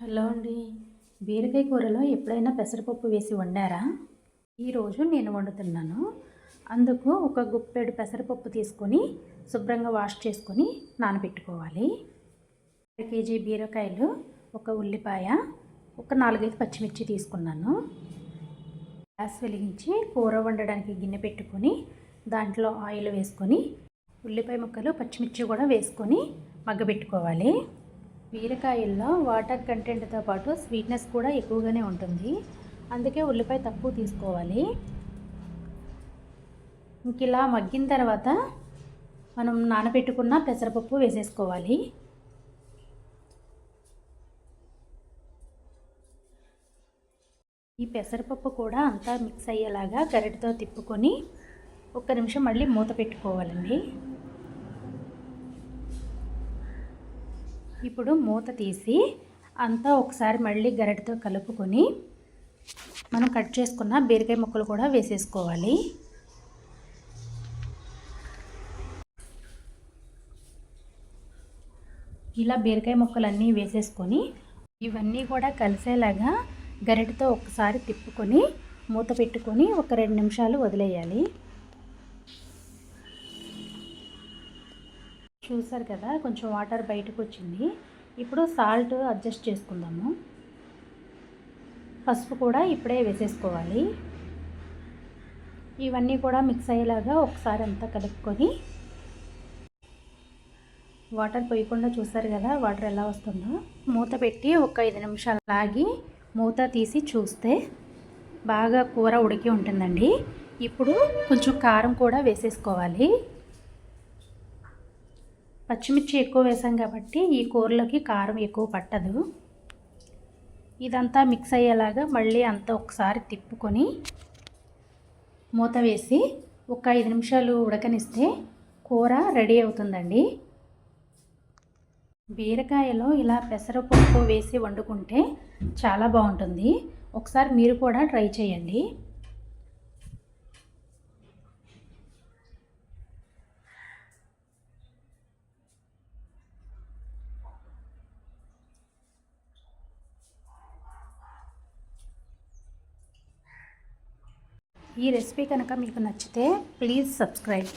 Hello అండి. బీరకాయ కూరలో ఎప్పుడైనా పెసరపప్పు వేసి వండారా? ఈరోజు నేను వండుతున్నాను. అందుకు ఒక గుప్పెడు పెసరపప్పు తీసుకొని శుభ్రంగా వాష్ చేసుకొని నానబెట్టుకోవాలి. అర కేజీ బీరకాయలు ఒక ఉల్లిపాయ ఒక నాలుగైదు పచ్చిమిర్చి తీసుకున్నాను. గ్యాస్ వెలిగించి కూర వండడానికి గిన్నె పెట్టుకొని దాంట్లో ఆయిల్ వేసుకొని ఉల్లిపాయ ముక్కలు పచ్చిమిర్చి కూడా వేసుకొని మగ్గబెట్టుకోవాలి. బీరకాయల్లో వాటర్ కంటెంట్తో పాటు స్వీట్నెస్ కూడా ఎక్కువగానే ఉంటుంది. అందుకే ఉల్లిపాయ తక్కువ తీసుకోవాలి. ఇంక ఇలా మగ్గిన తర్వాత మనం నానబెట్టుకున్న పెసరపప్పు వేసేసుకోవాలి. ఈ పెసరపప్పు కూడా అంతా మిక్స్ అయ్యేలాగా గరిటతో తిప్పుకొని ఒక్క నిమిషం మళ్ళీ మూత పెట్టుకోవాలండి. ఇప్పుడు మూత తీసి అంతా ఒకసారి మళ్ళీ గరిటతో కలుపుకొని మనం కట్ చేసుకున్న బీరకాయ ముక్కలు కూడా వేసేసుకోవాలి. ఇలా బీరకాయ ముక్కలన్నీ వేసేసుకొని ఇవన్నీ కూడా కలిసేలాగా గరిటతో ఒకసారి తిప్పుకొని మూత పెట్టుకొని ఒక రెండు నిమిషాలు వదిలేయాలి. చూసారు కదా కొంచెం వాటర్ బయటకు వచ్చింది ఇప్పుడు సాల్ట్ అడ్జస్ట్ చేసుకుందాము. పసుపు కూడా ఇప్పుడే వేసేసుకోవాలి. ఇవన్నీ కూడా మిక్స్ అయ్యేలాగా ఒకసారి అంతా కలుపుకొని వాటర్ పోయకుండా చూసారు కదా వాటర్ ఎలా వస్తుందో. మూత పెట్టి ఒక ఐదు నిమిషాలు లాగి మూత తీసి చూస్తే బాగా కూర ఉడికి ఉంటుందండి. ఇప్పుడు కొంచెం కారం కూడా వేసేసుకోవాలి. పచ్చిమిర్చి ఎక్కువ వేసాం కాబట్టి ఈ కూరలోకి కారం ఎక్కువ పట్టదు. ఇదంతా మిక్స్ అయ్యేలాగా మళ్ళీ అంతా ఒకసారి తిప్పుకొని మూత వేసి ఒక ఐదు నిమిషాలు ఉడకనిస్తే కూర రెడీ అవుతుందండి. బీరకాయలో ఇలా పెసరపప్పు వేసి వండుకుంటే చాలా బాగుంటుంది. ఒకసారి మీరు కూడా ట్రై చేయండి. ఈ రెసిపీ కనుక మీకు నచ్చితే ప్లీజ్ సబ్స్క్రైబ్